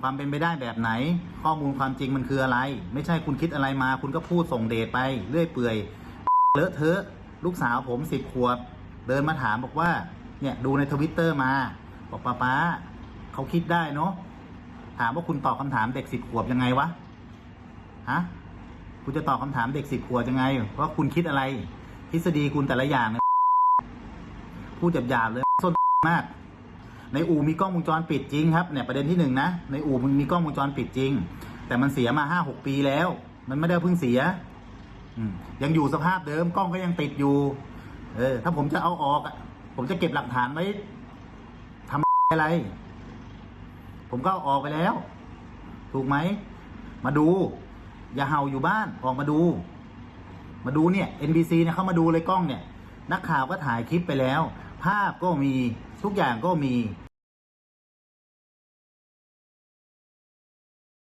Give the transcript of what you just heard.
ความเป็นไปได้แบบไหน ข้อมูลความจริงมันคืออะไร ไม่ใช่คุณคิดอะไรมา คุณก็พูดส่งเดชไปเรื่อยเปื่อยเลอะเทอะ ลูกสาวผมสิบขวบ เดินมาถามบอกว่า เนี่ยดูในทวิตเตอร์มา บอกป้าป้าเขาคิดได้เนาะถามว่าคุณตอบคำถามเด็กสิบขวบยังไงวะฮะคุณจะตอบคำถามเด็กสิบขวบยังไงว่าคุณคิดอะไร ทฤษฎีคุณแต่ละอย่างเนี่ยพูดหยาบๆเลยส้นมาก ในอู่มีกล้องวงจรปิดจริงครับเนี่ยประเด็นที่หนึ่งนะในอู่มันมีกล้องวงจรปิดจริง แต่มันเสียมาห้าหกปีแล้ว มันไม่ได้เพิ่งเสียยังอยู่สภาพเดิมกล้องก็ยังติดอยู่ เออ ถ้าผมจะเอาออกผมจะเก็บหลักฐานไว้ทำอะไร ผมก็เอาออกไปแล้ว ถูกไหม มาดู อย่าเห่าอยู่บ้านออกมาดู มาดูเนี่ย NBC เนี่ยเขามาดูเลยกล้องเนี่ย นักข่าวก็ถ่ายคลิปไปแล้ว ภาพก็มีทุกอย่างก็มี